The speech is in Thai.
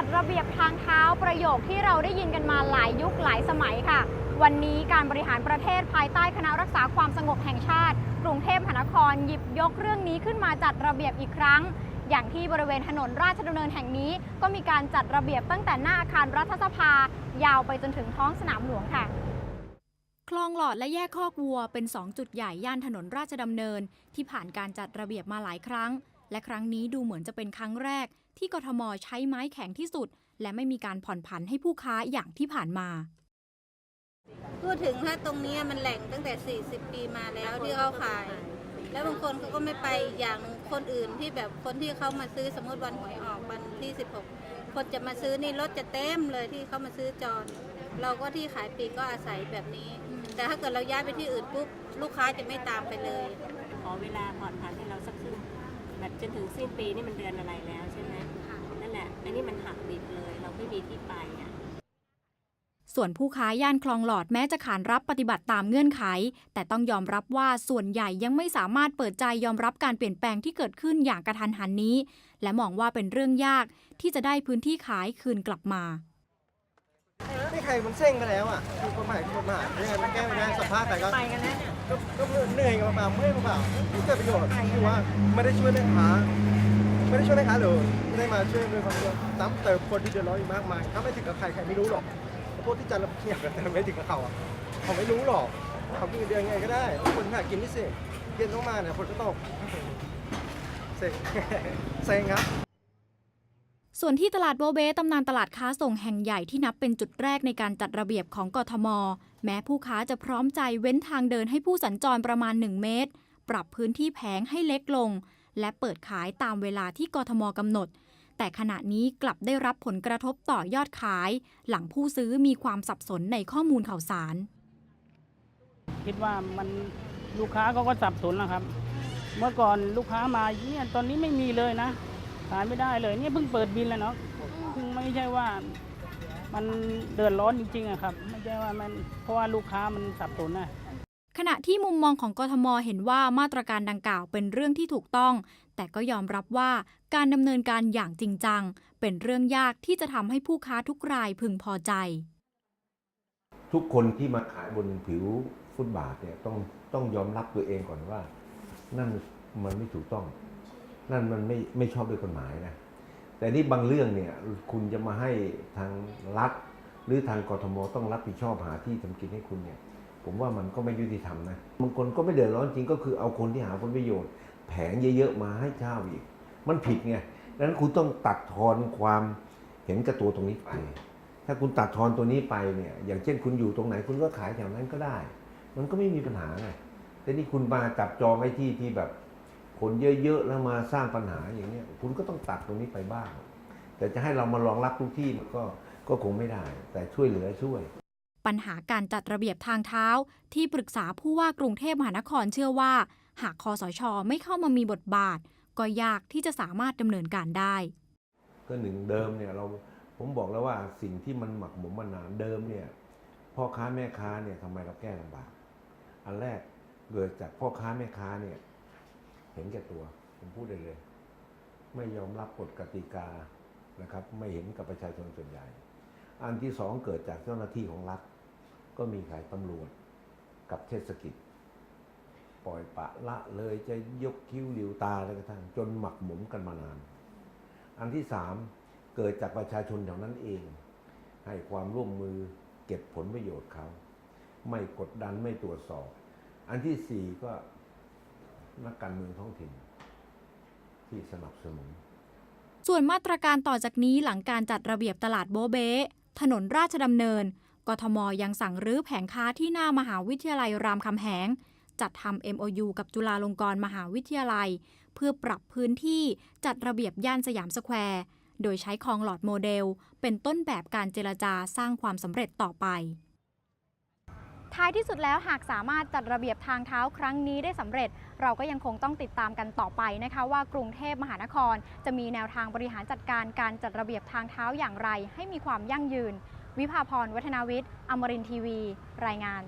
จัดระเบียบทางเท้าประโยคที่เราได้ยินกันมาหลายยุคหลายสมัยค่ะ วันนี้การบริหารประเทศภายใต้คณะรักษาความสงบแห่งชาติ กรุงเทพมหานครหยิบยกเรื่องนี้ขึ้นมาจัดระเบียบอีกครั้ง อย่างที่บริเวณถนนราชดำเนินแห่งนี้ ก็มีการจัดระเบียบตั้งแต่หน้าอาคารรัฐสภา ยาวไปจนถึงท้องสนามหลวงค่ะคลองหลอดและแยกคอกวัวเป็น 2 จุดใหญ่ย่านถนนราชดำเนิน ที่ผ่านการจัดระเบียบมาหลายครั้ง และครั้งนี้ดูเหมือนจะเป็นครั้งแรก ที่กทมใช้ไม้แข็งที่สุด และไม่มีการผ่อนผันให้ผู้ค้าอย่างที่ผ่านมา พูดถึงถ้าตรงเนี้ยมันแหล่งตั้งแต่ 40 ปีมาแล้วที่เขาขาย แล้วบางคนเขาก็ไม่ไปอีกอย่างหนึ่งคนอื่นที่แบบคนที่เขามาซื้อสมมติวันหวยออกวันที่ 16 คนจะมาซื้อนี่รถจะเต็มเลยที่เขามาซื้อจอนเราก็ที่ขายปลีกก็อาศัยแบบนี้ แต่ถ้าเกิดเราย้ายไปที่อื่นปุ๊บลูกค้าจะไม่ตามไปเลย ขอเวลาผ่อนผันให้เราสักครึ่ง แบบจนถึงสิ้นปีนี่มันเดือนอะไรแล้วใช่ไหมนั่นแหละอันนี้มันหักดิบเลย เราไม่มีที่ไปอะส่วนผู้ค้าย่านคลองหลอดแม้จะขานรับปฏิบัติตามเงื่อนไข แต่ต้องยอมรับว่าส่วนใหญ่ยังไม่สามารถเปิดใจยอมรับการเปลี่ยนแปลงที่เกิดขึ้นอย่างกระทันหันนี้ และมองว่าเป็นเรื่องยากที่จะได้พื้นที่ขายคืนกลับมาไม่ใครมันเซ็งกันแล้วอะคือกฎหมายคือกฎหมายยังไงมันแก้ไม่ได้สัมภาษณ์ไปก็ไปกันแล้วเนี่ย ก็เหนื่อยกันเปล่าเมื่อยเปล่าไม่เกิดประโยชน์คือว่าไม่ได้ช่วยแม่ค้าไม่ได้ช่วยแม่ค้าเลยไม่ได้มาช่วยด้วยความเดียวซ้ำเติมคนที่เดือดร้อนอีกมากมายถ้าไม่ถึงกับใครใครไม่รู้หรอกพวกที่จะรับเกียรกันแต่ไม่ถึงกับเขาอะเขาไม่รู้หรอกเขากินเดือนไงก็ได้ คนหากินนี่สิเย็นต้องมาเนี่ยฝนก็ตกเซ็งเซ็งครับ ส่วนที่ตลาดโบเบตำนานตลาดค้าส่งแห่งใหญ่ที่นับเป็นจุดแรกในการจัดระเบียบของกทม แม้ผู้ค้าจะพร้อมใจเว้นทางเดินให้ผู้สัญจรประมาณ 1 เมตร ปรับพื้นที่แผงให้เล็กลง และเปิดขายตามเวลาที่กทมกำหนด แต่ขณะนี้กลับได้รับผลกระทบต่อยอดขาย หลังผู้ซื้อมีความสับสนในข้อมูลข่าวสาร คิดว่ามันลูกค้าเขาก็สับสนนะครับ เมื่อก่อนลูกค้ามาเนี่ยตอนนี้ไม่มีเลยนะ ขายไม่ได้เลยเนี่ยเพิ่งเปิดบินแล้วเนาะเพิ่งไม่ใช่ว่ามันเดือดร้อนจริงๆอะครับ ไม่ใช่ว่ามันเพราะว่าลูกค้ามันสับสนนะขณะที่มุมมองของกทมเห็นว่ามาตรการดังกล่าวเป็นเรื่องที่ถูกต้อง แต่ก็ยอมรับว่าการดำเนินการอย่างจริงจัง เป็นเรื่องยากที่จะทำให้ผู้ค้าทุกรายพึงพอใจ ทุกคนที่มาขายบนผิวฟุตบาทเนี่ยต้องต้องยอมรับตัวเองก่อนว่า นั่นมันไม่ถูกต้อง นั่นมันไม่ไม่ชอบด้วยกฎหมายนะแต่นี่บางเรื่องเนี่ยคุณจะมาให้ทางรัฐ หรือทางกทมต้องรับผิดชอบหาที่ทำกินให้คุณเนี่ย ผมว่ามันก็ไม่ยุติธรรมนะบางคนก็ไม่เดือดร้อนจริงก็คือเอาคนที่หาผลประโยชน์ แผงเยอะๆมาให้เช่าอีก มันผิดไงดังนั้นคุณต้องตัดทอนความเห็นกับตัวตรงนี้ไป ถ้าคุณตัดทอนตัวนี้ไปเนี่ย อย่างเช่นคุณอยู่ตรงไหนคุณก็ขายแถวนั้นก็ได้ มันก็ไม่มีปัญหาไงแต่นี่คุณมาจับจองไอ้ที่ที่แบบ คนเยอะๆแล้วมาสร้างปัญหาอย่างเนี้ยคุณก็ต้องตัดตรงนี้ไปบ้าง แต่จะให้เรามารองรับทุกที่มันก็ก็คงไม่ได้ แต่ช่วยเหลือช่วย ปัญหาการจัดระเบียบทางเท้า ที่ปรึกษาผู้ว่ากรุงเทพมหานครเชื่อว่า หากคอสชไม่เข้ามามีบทบาท ก็ยากที่จะสามารถดำเนินการได้ ก็หนึ่งเดิมเนี่ยเราผมบอกแล้วว่าสิ่งที่มันหมักหมมมานานเดิมเนี่ยพ่อค้าแม่ค้าเนี่ยทำไมเราแก้ลำบาก อันแรกเกิดจากพ่อค้าแม่ค้าเนี่ยเห็นแก่ตัว ผมพูดได้เลย ไม่ยอมรับกฎกติกานะครับ ไม่เห็นกับประชาชนส่วนใหญ่ อันที่สองเกิดจากเจ้าหน้าที่ของรัฐ ก็มีขายตำรวจกับเทศกิจ ปล่อยปะละเลยจะยกคิ้วหลิวตาอะไรกระทั่งจนหมักหมมกันมานาน อันที่สามเกิดจากประชาชนแถวนั้นเอง ให้ความร่วมมือเก็บผลประโยชน์เขา ไม่กดดันไม่ตรวจสอบ อันที่สี่ก็ นักการเมืองท้องถิ่น ที่สนับสนุน ส่วนมาตรการต่อจากนี้หลังการจัดระเบียบตลาดโบเบ้ถนนราชดำเนิน กทมยังสั่งรื้อแผงค้าที่หน้ามหาวิทยาลัยรามคำแหง จัดทำ MOU กับจุฬาลงกรณ์มหาวิทยาลัย เพื่อปรับพื้นที่จัดระเบียบย่านสยามสแควร์โดยใช้คลองหลอดโมเดล เป็นต้นแบบการเจรจาสร้างความสำเร็จต่อไป ท้ายที่สุดแล้วหากสามารถจัดระเบียบทางเท้าครั้งนี้ได้สำเร็จ เราก็ยังคงต้องติดตามกันต่อไปนะคะว่ากรุงเทพมหานคร จะมีแนวทางบริหารจัดการการจัดระเบียบทางเท้าอย่างไร ให้มีความยั่งยืน วิภาพรวัฒนาวิทย์อมรินทีวี รายงาน